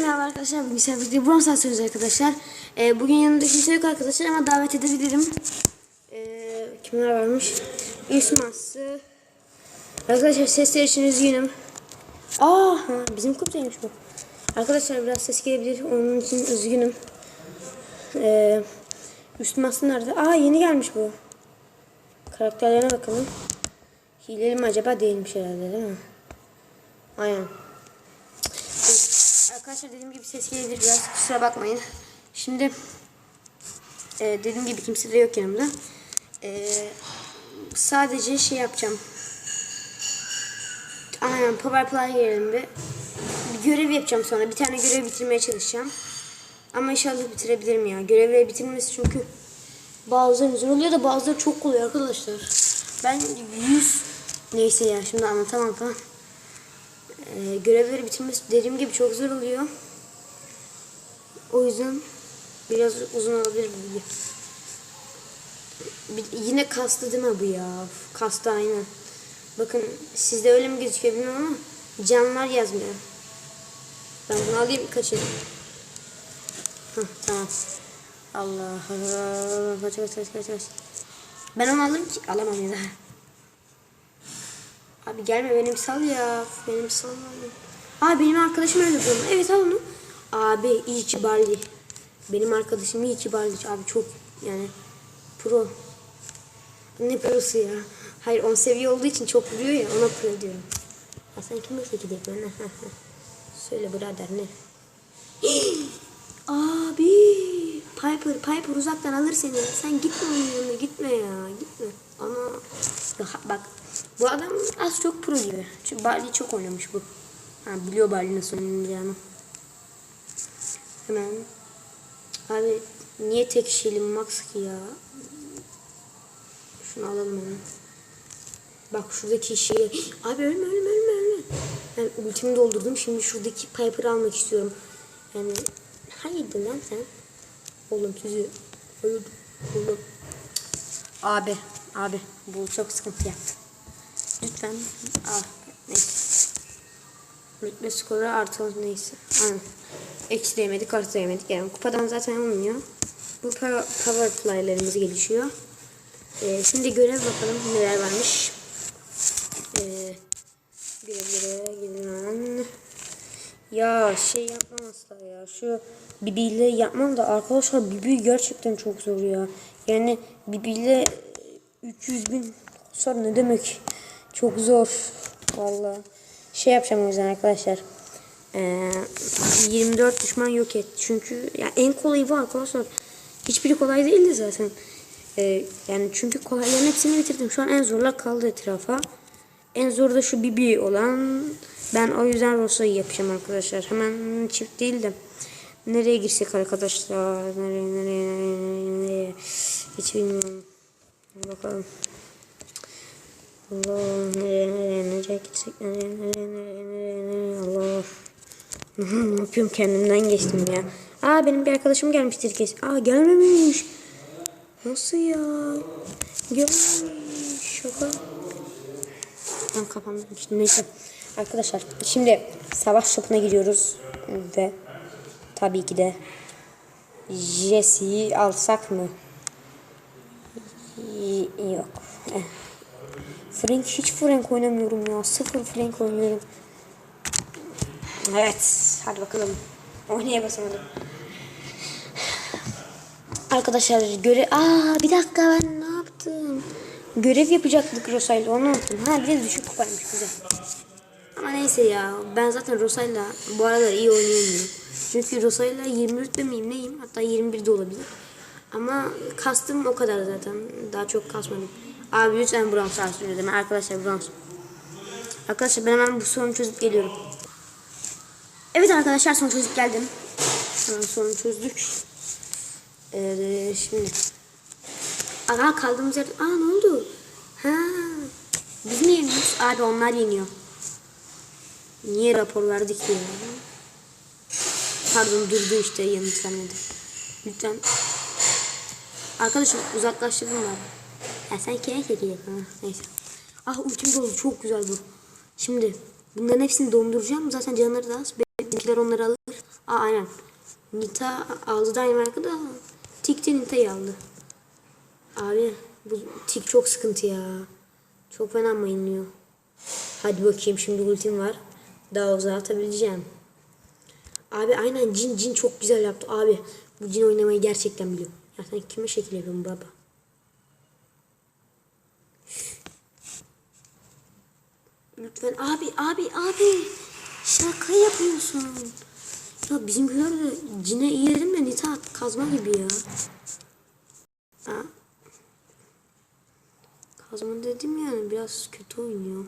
merhaba arkadaşlar. Bugün sizlerle birlikte Bronze Stars arkadaşlar. Ee, bugün yanımda kimse yok arkadaşlar ama davet edebilirim. Ee, kimler varmış? İsması. Arkadaşlar sesler için üzgünüm. Aa, bizim kuptaymış bu. Arkadaşlar biraz ses gelebilir. Onun için üzgünüm. Ee, Üstması nerede? Aa yeni gelmiş bu. Karakterlerine bakalım. Hileli mi acaba? Değilmiş herhalde değil mi? Aynen. Arkadaşlar dediğim gibi ses gelebilir biraz kusura bakmayın. Şimdi e, dediğim gibi kimse de yok yanımda. E, sadece şey yapacağım. Aynen Power Play gelelim bir. Bir görev yapacağım sonra. Bir tane görev bitirmeye çalışacağım. Ama inşallah bitirebilirim ya. Görevleri bitirmesi çünkü bazıları zor oluyor da bazıları çok kolay arkadaşlar. Ben 100 neyse ya şimdi anlatamam falan. Ee, görevleri bitirmesi dediğim gibi çok zor oluyor. O yüzden biraz uzun olabilir bu video. Bir- yine kastı değil mi bu ya? Kastı aynen. Bakın sizde öyle mi gözüküyor bilmiyorum ama canlar yazmıyor. Ben bunu alayım kaçayım. Hah, tamam. Allah Allah. Kaç kaç kaç kaç. Ben onu alırım ki alamam ya. Abi gelme benim sal ya. Benim sal abi. Benim arkadaşım öldürdü onu. Evet al onu. Abi iyi ki Barley. Benim arkadaşım iyi ki Barley. Abi çok yani pro. Ne prosu ya? Hayır 10 seviye olduğu için çok vuruyor ya ona pro diyorum. Ya sen kimle yapıyorsun? ha? Söyle birader ne? Abi Piper Piper uzaktan alır seni. Sen gitme onun yanına gitme ya gitme. Daha- bak bu adam az çok pro gibi. Çünkü Barley çok oynamış bu. Ha, biliyor Barley nasıl oynayacağını. Hemen. Abi niye tek kişilim max ki ya? Şunu alalım hemen. Bak şuradaki şeyi. Abi ölme ölme ölme ölme. Ben ultimi doldurdum. Şimdi şuradaki Piper'ı almak istiyorum. Yani hayırdır lan sen? Oğlum sizi hayırdır oğlum. Abi abi bu çok sıkıntı yaptı. Lütfen. Ah neyse. Rütbe skoru artı neyse. Aynen. Eksi de yemedik artı da yemedik. Yani kupadan zaten olmuyor. Bu power, play'lerimiz gelişiyor. Ee, şimdi görev bakalım neler varmış. Ee, görevlere gidelim. Ya şey yapmam asla ya. Şu Bibi'yle yapmam da arkadaşlar Bibi gerçekten çok zor ya. Yani Bibi'yle 300 bin sonra ne demek? Çok zor. Vallahi. Şey yapacağım o yüzden arkadaşlar. Ee, 24 düşman yok et. Çünkü ya en kolayı bu arkadaşlar. Hiçbiri kolay değildi zaten. Ee, yani çünkü kolayların hepsini bitirdim. Şu an en zorlar kaldı etrafa. En zor da şu Bibi olan. Ben o yüzden Rosa'yı yapacağım arkadaşlar. Hemen çift değil de. Nereye girsek arkadaşlar? Nereye nereye nereye nereye? Hiç bilmiyorum. Bakalım. Allah nereye nereye nereye gitsek nereye nereye nereye nereye nereye Allah. ne yapıyorum kendimden geçtim ya. Aa benim bir arkadaşım gelmiştir kes. Aa gelmemiş. Nasıl ya? Gelmemiş. Şaka. Ben kapandım işte neyse. Arkadaşlar şimdi savaş şapına gidiyoruz ve tabii ki de Jesse'yi alsak mı? Yok. Frank hiç Frank oynamıyorum ya. Sıfır Frank oynuyorum. Evet. Hadi bakalım. Oynaya basamadım. Arkadaşlar göre... Aa bir dakika ben ne yaptım? Görev yapacaktık Rosa'yla onu unuttum. Ha bir de düşük kupaymış güzel. Ama neyse ya ben zaten Rosa'yla bu aralar iyi oynayamıyorum. Çünkü Rosa'yla 20 rütbe miyim neyim hatta 21 de olabilir. Ama kastım o kadar zaten. Daha çok kasmadım. Abi lütfen bronz sarsın dedim. Arkadaşlar bronz. Arkadaşlar ben hemen bu sorunu çözüp geliyorum. Evet arkadaşlar son çözüp geldim. Hemen sorunu çözdük. Ee, şimdi. Aa kaldığımız yer. Aa ne oldu? Ha. Biz mi yeniyoruz? Abi onlar yeniyor. Niye rapor verdik ya? Pardon durdu işte yanıt vermedi. Lütfen. Arkadaşım uzaklaştırdım ben. Ya sen kere çekecek. Neyse. Ah ultim doldu çok güzel bu. Şimdi bunların hepsini donduracağım. Zaten canları da az. Benimkiler onları alır. Aa aynen. Nita aldı Dynamite'ı da Tik de Nita'yı aldı. Abi bu Tik çok sıkıntı ya. Çok fena mayınlıyor. Hadi bakayım şimdi ultim var. Daha uzağa atabileceğim. Abi aynen Cin Cin çok güzel yaptı abi. Bu Cin oynamayı gerçekten biliyor. Ya sen kime şekil yapıyorsun baba? Lütfen abi abi abi. Şaka yapıyorsun. Ya bizimkiler de Cin'e iyi dedim de Nita kazma gibi ya. Ha. Kazma dedim yani biraz kötü oynuyor.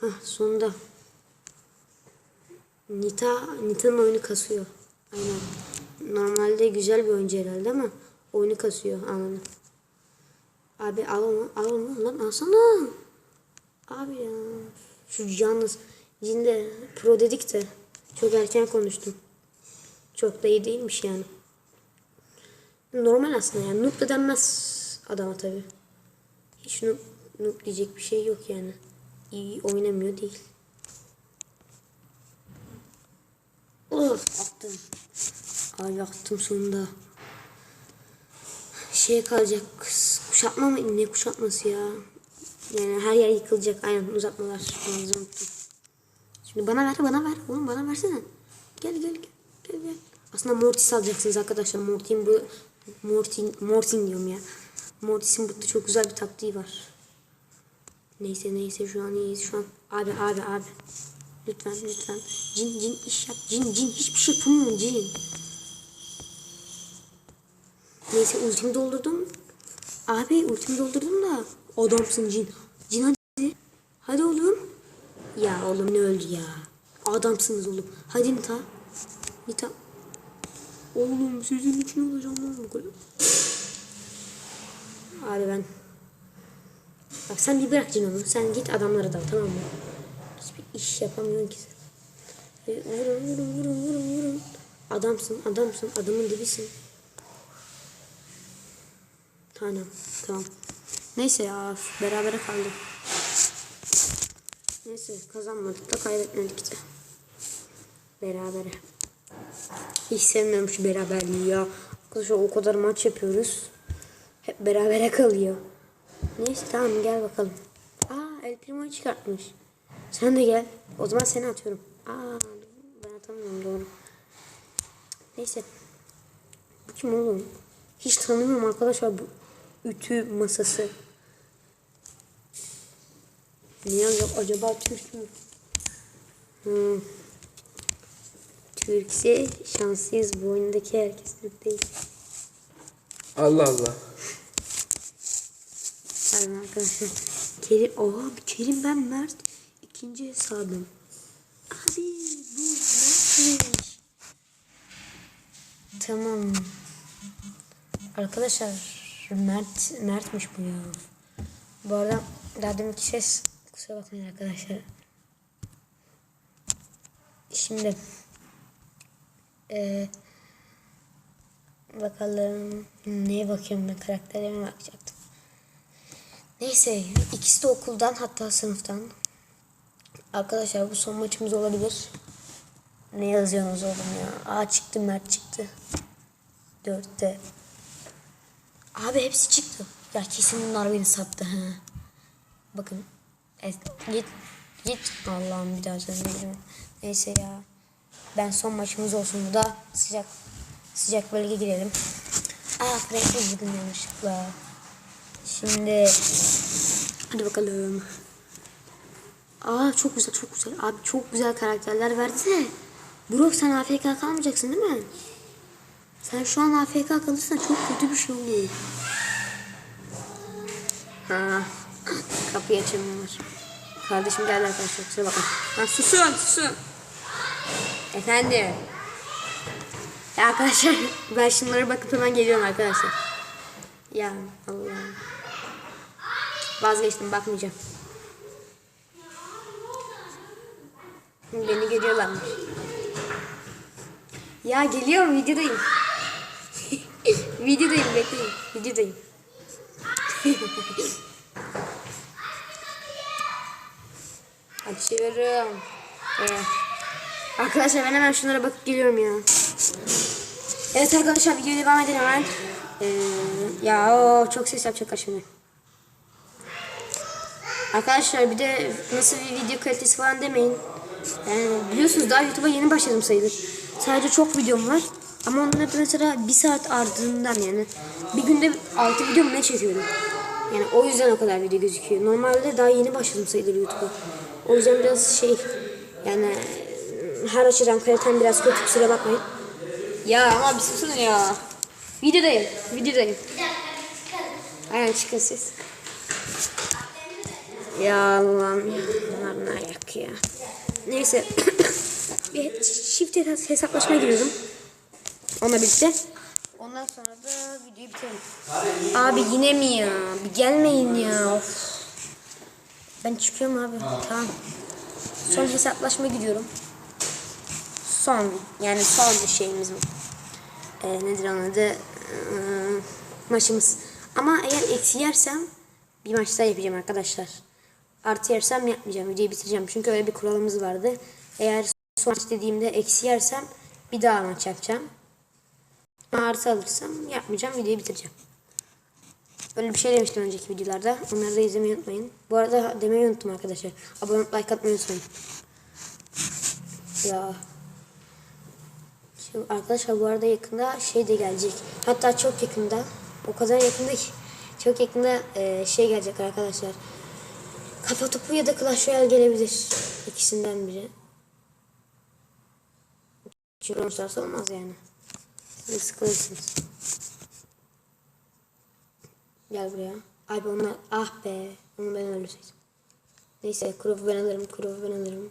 Hah sonunda. Nita, Nita'nın oyunu kasıyor. Aynen. Normalde güzel bir oyuncu herhalde ama oyunu kasıyor anladım. Abi al onu, al onu lan alsana. Abi ya. Şu yalnız Cinde pro dedik de çok erken konuştum. Çok da iyi değilmiş yani. Normal aslında yani. Noob da denmez adama tabi. Hiç noob, noob diyecek bir şey yok yani. İyi oynamıyor değil. Of attım. Ay yaktım sonunda. Şey kalacak. Kuşatma mı? Ne kuşatması ya? Yani her yer yıkılacak. Aynen uzatmalar. Unuttum. Şimdi bana ver bana ver. Oğlum bana versene. Gel gel gel. Gel gel. Aslında Mortis alacaksınız arkadaşlar. Mortin bu Mortin Mortin diyorum ya. Mortis'in burada çok güzel bir taktiği var. Neyse neyse şu an iyiyiz şu an. Abi abi abi. Lütfen lütfen. Cin cin iş yap. Cin cin hiçbir şey yapamıyor cin. Neyse ultimi doldurdum. Abi ultimi doldurdum da. Adamsın cin. Cin hadi. Hadi oğlum. Ya oğlum ne öldü ya. Adamsınız oğlum. Hadi Nita. Nita. Oğlum sizin için olacağım lan bu kadar. Abi ben. Bak sen bir bırak Cin onu. Sen git adamlara dal tamam mı? Hiçbir iş yapamıyorsun ki sen. E, Vurun vurun vurun vurun vurun. Adamsın adamsın adamın dibisin. Tamam tamam. Neyse ya berabere kaldık. Neyse kazanmadık da kaybetmedik de. Berabere. Hiç sevmiyorum şu beraberliği ya. Arkadaşlar o kadar maç yapıyoruz. Hep berabere kalıyor. Neyse tamam gel bakalım. Aa El Primo'yu çıkartmış. Sen de gel. O zaman seni atıyorum. Aa ben atamıyorum doğru. Neyse. Bu kim oğlum? Hiç tanımıyorum arkadaşlar bu ütü masası. Ne yazıyor acaba Türk mü? Hmm. Türkse şanslıyız bu oyundaki herkes Türk değil. Allah Allah. Pardon arkadaşlar. Kerim, oha Kerim ben Mert. ikinci hesabım. Abi bu Mert'miş. Tamam. Arkadaşlar Mert Mert'miş bu ya. Bu arada daha ses kusura bakmayın arkadaşlar. Şimdi eee bakalım neye bakıyorum ben karakterlerime bakacaktım. Neyse ikisi de okuldan hatta sınıftan. Arkadaşlar bu son maçımız olabilir. Ne yazıyorsunuz oğlum ya? Aa çıktı Mert çıktı. Dörtte. Abi hepsi çıktı. Ya kesin bunlar beni sattı ha. Bakın. Evet, git. Git. Allah'ım bir daha söylemedim. Neyse ya. Ben son maçımız olsun bu da sıcak sıcak bölge girelim. Aa Frank'e girdim yanlışlıkla. Şimdi hadi bakalım. Aa çok güzel çok güzel. Abi çok güzel karakterler verdi de. Bro sen AFK kalmayacaksın değil mi? Sen şu an AFK kalırsan çok kötü bir şey oluyor. Ha. Kapıyı açamıyorlar. Kardeşim geldi arkadaşlar kusura bakma. Ha, susun susun. Efendim. Ya arkadaşlar ben şunlara bakıp hemen geliyorum arkadaşlar. Ya Allah'ım. Vazgeçtim bakmayacağım. Beni görüyorlarmış. Ya geliyorum videodayım. Videodayım bekleyin. Videodayım. Açıyorum. Evet. Arkadaşlar ben hemen şunlara bakıp geliyorum ya. Evet arkadaşlar videoya devam edelim hemen. Ee, ya o çok ses yapacaklar şimdi. Arkadaşlar bir de nasıl bir video kalitesi falan demeyin. Yani biliyorsunuz daha YouTube'a yeni başladım sayılır. Sadece çok videom var. Ama onları da mesela bir saat ardından yani bir günde 6 video mu ne çekiyorum. Yani o yüzden o kadar video gözüküyor. Normalde daha yeni başladım sayılır YouTube'a. O yüzden biraz şey yani her açıdan kalitem biraz kötü kusura bakmayın. Ya ama bir susun ya. Videodayım. Videodayım. Aynen çıkın siz. Ya Allah'ım. Bunlar ne ayak ya. Neyse. bir çift hesap- hesaplaşmaya giriyorum. Onunla birlikte. Ondan sonra da videoyu bitirelim. Abi yine mi ya? Bir gelmeyin ya. Of. Ben çıkıyorum abi. Tamam. Son hesaplaşma gidiyorum. Son. Yani son şeyimiz bu. Ee, nedir onun adı? Ee, maçımız. Ama eğer eksi yersem bir maç daha yapacağım arkadaşlar. Artı yersem yapmayacağım. Videoyu bitireceğim. Çünkü öyle bir kuralımız vardı. Eğer son maç dediğimde eksi yersem bir daha maç yapacağım. Artı alırsam yapmayacağım. Videoyu bitireceğim. Öyle bir şey demiştim önceki videolarda. Onları da izlemeyi unutmayın. Bu arada demeyi unuttum arkadaşlar. Abone olup like atmayı unutmayın. Ya. Şimdi arkadaşlar bu arada yakında şey de gelecek. Hatta çok yakında. O kadar yakında ki. Çok yakında e, şey gelecek arkadaşlar. Kafa topu ya da Clash Royale gelebilir. İkisinden biri. Çünkü olmaz yani. De sıkılırsınız. Gel buraya. Abi onlar ah be. Onu ben öldürseydim. Neyse Crow'u ben alırım. Crow'u ben alırım.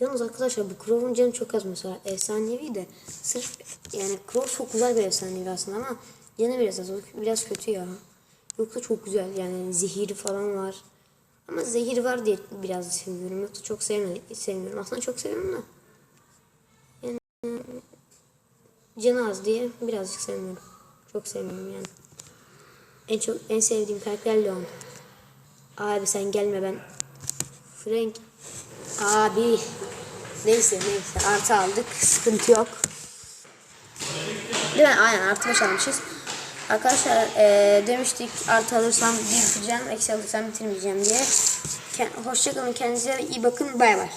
Yalnız arkadaşlar bu Crow'un canı çok az mesela. Efsanevi de sırf yani Crow çok güzel bir efsanevi aslında ama canı biraz az. Biraz kötü ya. Yoksa çok güzel yani zehiri falan var. Ama zehir var diye biraz seviyorum. Yoksa çok sevmiyorum. Aslında çok seviyorum da. Yani canı az diye birazcık sevmiyorum. Çok sevmiyorum yani. En çok en sevdiğim karakter Leon. Abi sen gelme ben. Frank. Abi. Neyse neyse artı aldık. Sıkıntı yok. Değil mi? Aynen artı beş almışız. Arkadaşlar eee, demiştik artı alırsam bitireceğim. Eksi alırsam bitirmeyeceğim diye. Hoşçakalın kendinize iyi bakın. Bay bay.